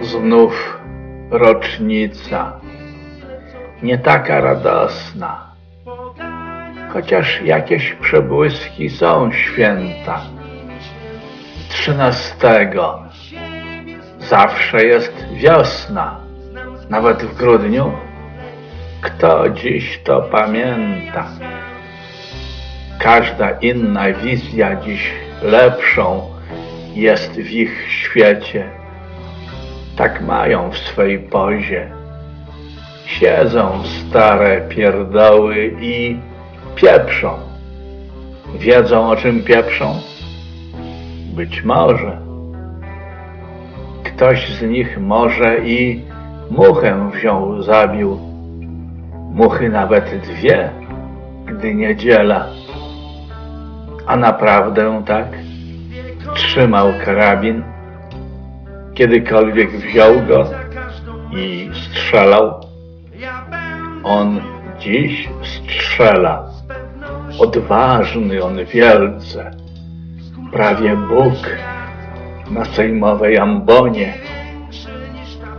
Znów rocznica, nie taka radosna, chociaż jakieś przebłyski są święta. Trzynastego zawsze jest wiosna, nawet w grudniu. Kto dziś to pamięta? Każda inna wizja dziś lepszą jest w ich świecie. Tak mają w swej pozie. Siedzą stare pierdoły i pieprzą. Wiedzą o czym pieprzą? Być może. Ktoś z nich może i muchę wziął, zabił. Muchy nawet dwie, gdy niedziela. A naprawdę tak? Trzymał karabin, kiedykolwiek wziął go i strzelał. On dziś strzela. Odważny on wielce. Prawie Bóg na sejmowej ambonie.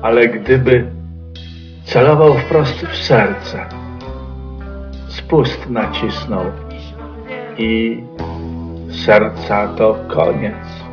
Ale gdyby celował wprost w serce, spust nacisnął i sercato koniec.